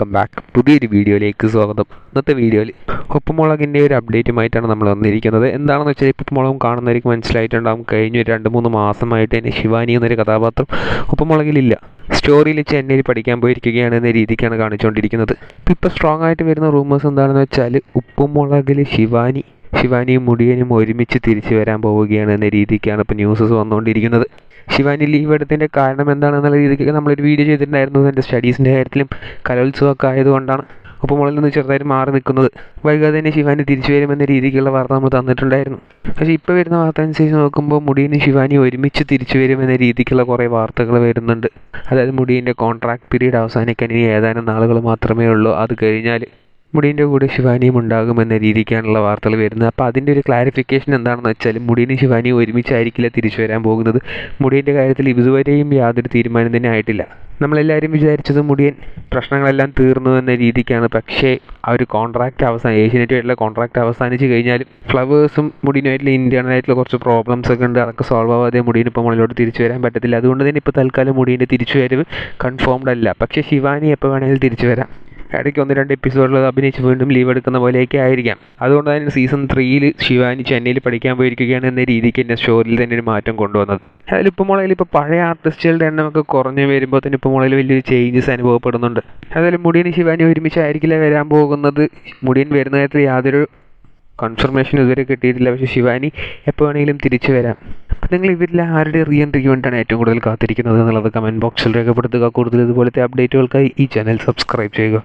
Welcome back. പുതിയൊരു വീഡിയോയിലേക്ക് സ്വാഗതം. ഇന്നത്തെ വീഡിയോയിൽ ഉപ്പുമുളകിന്റെ ഒരു അപ്ഡേറ്റുമായിട്ടാണ് നമ്മൾ വന്നിരിക്കുന്നത്. എന്താണെന്ന് വെച്ചാൽ ഉപ്പുമുളകും കാണുന്നവർക്ക് മനസ്സിലായിട്ടുണ്ടാകും കഴിഞ്ഞ രണ്ട് മൂന്ന് മാസമായിട്ട് തന്നെ ശിവാനി എന്നൊരു കഥാപാത്രം ഉപ്പുമുളകിലില്ല സ്റ്റോറിയിൽ ചെന്നൈയിൽ പഠിക്കാൻ പോയിരിക്കുകയാണ് എന്ന രീതിക്കാണ് കാണിച്ചുകൊണ്ടിരിക്കുന്നത്. ഇപ്പോൾ സ്ട്രോങ് ആയിട്ട് വരുന്ന റൂമേഴ്സ് എന്താണെന്ന് വെച്ചാൽ ഉപ്പുമുളകിൽ ശിവാനി ശിവാനിയും മുടിയനും ഒരുമിച്ച് തിരിച്ചു വരാൻ പോവുകയാണ് എന്ന രീതിക്കാണ് ഇപ്പോൾ ന്യൂസസ് വന്നുകൊണ്ടിരിക്കുന്നത്. ശിവാനി ലീവ് എടുത്തതിന്റെ കാരണം എന്താണെന്നുള്ള രീതിക്കൊക്കെ നമ്മളൊരു വീഡിയോ ചെയ്തിട്ടുണ്ടായിരുന്നു. എന്റെ സ്റ്റഡീസിന്റെ കാര്യത്തിലും കലോത്സവമൊക്കെ ആയതുകൊണ്ടാണ് അപ്പോൾ മുകളിൽ നിന്ന് ചെറുതായി മാറി നിൽക്കുന്നത്. വൈകാതെ തന്നെ ശിവാനി തിരിച്ചു വരുമെന്ന രീതിക്കുള്ള വാർത്ത നമ്മൾ തന്നിട്ടുണ്ടായിരുന്നു. പക്ഷേ ഇപ്പോൾ വരുന്ന വാർത്ത അനുസരിച്ച് നോക്കുമ്പോൾ മുടിയനും ശിവാനി ഒരുമിച്ച് തിരിച്ചു വരുമെന്ന രീതിക്കുള്ള കുറേ വാർത്തകൾ വരുന്നുണ്ട്. അതായത് മുടിയന്റെ കോൺട്രാക്ട് പീരീഡ് അവസാനിക്കാൻ ഇനി ഏതാനും നാളുകൾ മാത്രമേ ഉള്ളൂ. അത് കഴിഞ്ഞാൽ മുടീന്റെ കൂടെ ശിവാനിയും ഉണ്ടാകുമെന്ന രീതിക്കാണുള്ള വാർത്തകൾ വരുന്നത്. അപ്പോൾ അതിന്റെ ഒരു ക്ലാരിഫിക്കേഷൻ എന്താണെന്ന് വെച്ചാൽ മുടീനും ശിവാനിയും ഒരുമിച്ചായിരിക്കില്ല തിരിച്ചു വരാൻ പോകുന്നത്. മുടീന്റെ കാര്യത്തിൽ ഇതുവരെയും യാതൊരു തീരുമാനം തന്നെ ആയിട്ടില്ല. നമ്മളെല്ലാവരും വിചാരിച്ചത് മുടിയൻ പ്രശ്നങ്ങളെല്ലാം തീർന്നു എന്ന രീതിക്കാണ്. പക്ഷേ ആ ഒരു കോൺട്രാക്റ്റ് അവസാനം ഏഷ്യനെറ്റുമായിട്ടുള്ള കോൺട്രാക്റ്റ് അവസാനിച്ച് കഴിഞ്ഞാലും ഫ്ലവേഴ്സും മുടിയുമായിട്ടുള്ള ഇന്റേണലായിട്ടുള്ള കുറച്ച് പ്രോബ്ലംസ് ഒക്കെ ഉണ്ട്. അതൊക്കെ സോൾവ് ആവാതെ മുടിയിന് ഇപ്പോൾ മുകളിലോട്ട് തിരിച്ചു വരാൻ പറ്റത്തില്ല. അതുകൊണ്ട് തന്നെ ഇപ്പോൾ തൽക്കാലം മുടീന്റെ തിരിച്ചു വരവ് കൺഫേംഡ് അല്ല. പക്ഷേ ശിവാനി എപ്പോൾ വേണമെങ്കിലും തിരിച്ചു വരാം. ഇടയ്ക്ക് ഒന്ന് രണ്ട് എപ്പിസോഡിൽ അഭിനയിച്ച് വീണ്ടും ലീവ് എടുക്കുന്ന പോലെയൊക്കെ ആയിരിക്കാം. അതുകൊണ്ട് തന്നെ സീസൺ ത്രീയിൽ ശിവാനി ചെന്നൈയിൽ പഠിക്കാൻ പോയിരിക്കുകയാണ് എന്ന രീതിക്ക് തന്നെ ഷോറിൽ തന്നെ ഒരു മാറ്റം കൊണ്ടുവന്നത്. അതിൽ ഇപ്പോൾ മുളയിൽ ഇപ്പോൾ പഴയ ആർട്ടിസ്റ്റുകളുടെ എണ്ണമൊക്കെ കുറഞ്ഞു വരുമ്പോൾ തന്നെ ഇപ്പോൾ മുളയിൽ വലിയൊരു ചേഞ്ചസ് അനുഭവപ്പെടുന്നുണ്ട്. അതായത് മുടിയൻ ശിവാനി ഒരുമിച്ചായിരിക്കില്ല വരാൻ പോകുന്നത്? മുടിയൻ വരുന്ന കാര്യത്തിൽ യാതൊരു കൺഫർമേഷൻ ഇതുവരെ കിട്ടിയിട്ടില്ല. പക്ഷേ ശിവാനി എപ്പോൾ വേണമെങ്കിലും തിരിച്ചു വരാം. അപ്പം നിങ്ങൾ ഇവരിൽ ആരുടെ റീ എൻട്രിക്ക് വേണ്ടിയാണ് ഏറ്റവും കൂടുതൽ കാത്തിരിക്കുന്നത് എന്നുള്ളത് കമന്റ് ബോക്സിൽ രേഖപ്പെടുത്തുക. കൂടുതൽ ഇതുപോലത്തെ അപ്ഡേറ്റുകൾക്കായി ഈ ചാനൽ സബ്സ്ക്രൈബ് ചെയ്യുക.